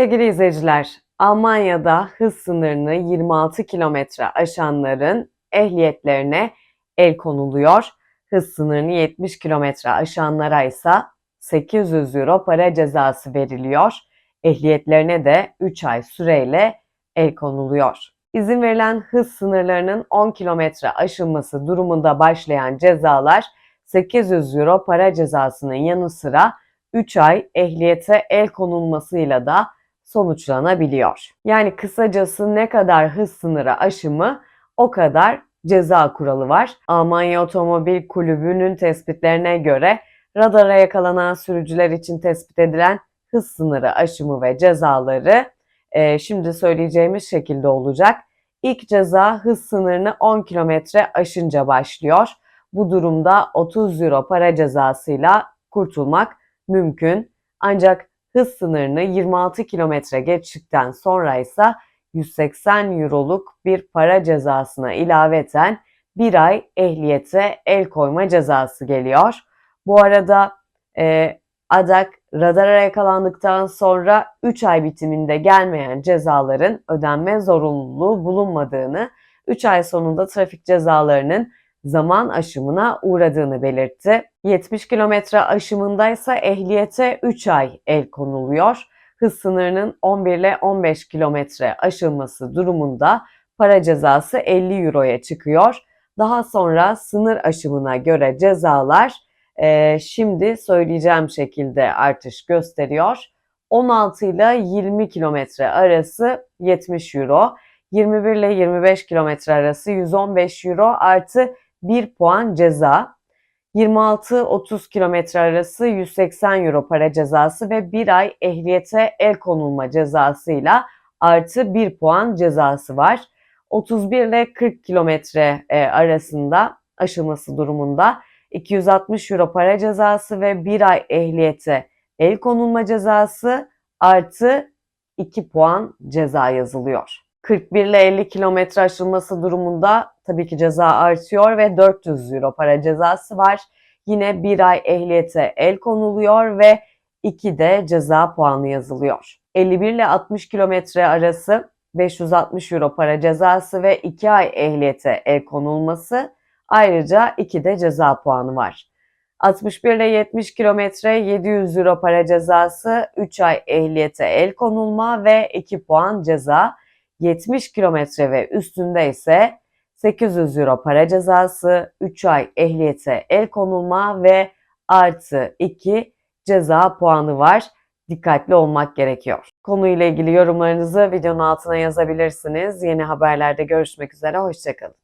Sevgili izleyiciler, Almanya'da hız sınırını 26 kilometre aşanların ehliyetlerine el konuluyor. Hız sınırını 70 kilometre aşanlara ise 800 euro para cezası veriliyor. Ehliyetlerine de 3 ay süreyle el konuluyor. İzin verilen hız sınırlarının 10 kilometre aşılması durumunda başlayan cezalar 800 euro para cezasının yanı sıra 3 ay ehliyete el konulmasıyla da sonuçlanabiliyor. Yani kısacası ne kadar hız sınırı aşımı o kadar ceza kuralı var. Almanya Otomobil Kulübü'nün tespitlerine göre radara yakalanan sürücüler için tespit edilen hız sınırı aşımı ve cezaları e, şimdi söyleyeceğimiz şekilde olacak. İlk ceza hız sınırını 10 kilometre aşınca başlıyor. Bu durumda 30 euro para cezasıyla kurtulmak mümkün. Ancak hız sınırını 26 kilometre geçtikten sonra ise 180 euroluk bir para cezasına ilaveten bir ay ehliyete el koyma cezası geliyor. Bu arada e, adak radara yakalandıktan sonra 3 ay bitiminde gelmeyen cezaların ödenme zorunluluğu bulunmadığını, 3 ay sonunda trafik cezalarının zaman aşımına uğradığını belirtti. 70 kilometre aşımındaysa ehliyete 3 ay el konuluyor. Hız sınırının 11 ile 15 kilometre aşılması durumunda para cezası 50 euroya çıkıyor. Daha sonra sınır aşımına göre cezalar e, şimdi söyleyeceğim şekilde artış gösteriyor. 16 ile 20 kilometre arası 70 euro, 21 ile 25 kilometre arası 115 euro artı 1 puan ceza. 26-30 kilometre arası 180 euro para cezası ve 1 ay ehliyete el konulma cezasıyla artı 1 puan cezası var. 31 ile 40 kilometre e, arasında aşılması durumunda 260 euro para cezası ve 1 ay ehliyete el konulma cezası artı 2 puan ceza yazılıyor. 41 ile 50 kilometre aşılması durumunda tabii ki ceza artıyor ve 400 euro para cezası var. Yine bir ay ehliyete el konuluyor ve 2 de ceza puanı yazılıyor. 51 ile 60 kilometre arası 560 euro para cezası ve 2 ay ehliyete el konulması ayrıca 2 de ceza puanı var. 61 ile 70 kilometre 700 euro para cezası, 3 ay ehliyete el konulma ve 2 puan ceza. 70 kilometre ve üstünde ise 800 euro para cezası, 3 ay ehliyete el konulma ve artı 2 ceza puanı var. Dikkatli olmak gerekiyor. Konuyla ilgili yorumlarınızı videonun altına yazabilirsiniz. Yeni haberlerde görüşmek üzere, hoşçakalın.